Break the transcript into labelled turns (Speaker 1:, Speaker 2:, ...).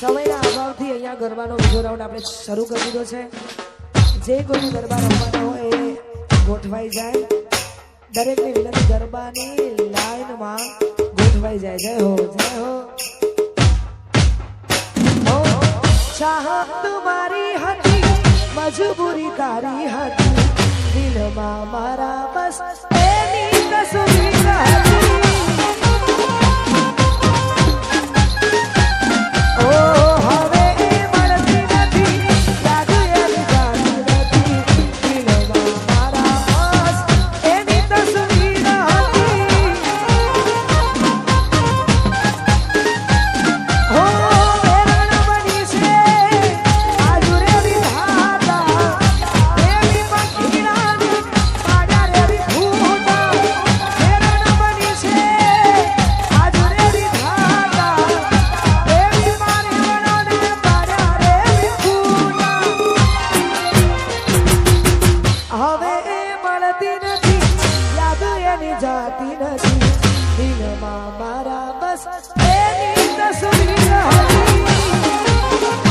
Speaker 1: સમયના અભાવથી અહીંયા ગરબાનો આપણે શરૂ કરી દીધો છે. જે કોઈને ગરબા રમવાના હોય એ ગોઠવાઈ જાય. દરેકની વિનંતી ગરબાની લાઈનમાં ગોઠવાઈ જાય. જય હો જય હો. ઓ, ચાહત હતી મજબૂરી તારી હતી. દિલમાં મારા બસ એની તસવીર હતી.